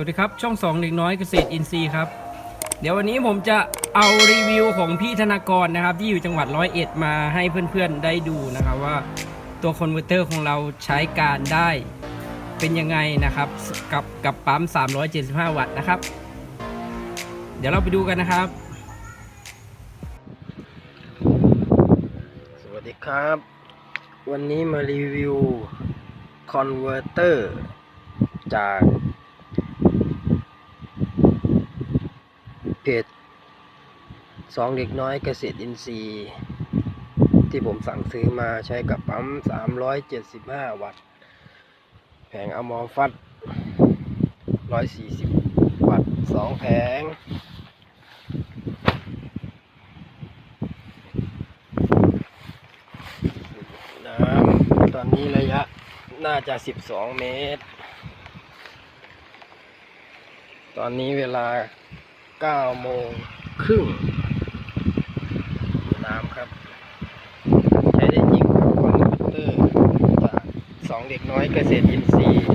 วัสดีครับ ช่องสองเด็กน้อยเกษตรอินทรีย์ครับ เดี๋ยววันนี้ผมจะเอารีวิวของพี่ธนากรนะครับ ที่อยู่จังหวัดร้อยเอ็ดมาให้เพื่อนๆได้ดูนะครับว่าตัวคอนเวอร์เตอร์ของเราใช้การได้เป็นยังไงนะครับ กับกับปั๊ม 375 วัตต์นะครับ เดี๋ยวเราไปดูกันนะครับ สวัสดีครับ วันนี้มารีวิวคอนเวอร์เตอร์จากเพ จสองเด็กน้อยเกษตรอินทรีย์ ที่ผมสั่งซื้อมาใช้กับปั๊ม 375 วัตต์ แผงอมอฟัด 140 วัตต์2แผงน้ำตอนนี้ระยะน่าจะ 12 เมตร ตอนนี้เวลา 9โมงครึ่งน้ำครับ ใช้ได้จริงครับคอมพิวเตอร์จากสองเด็กน้อยเกษตรอินทรีย์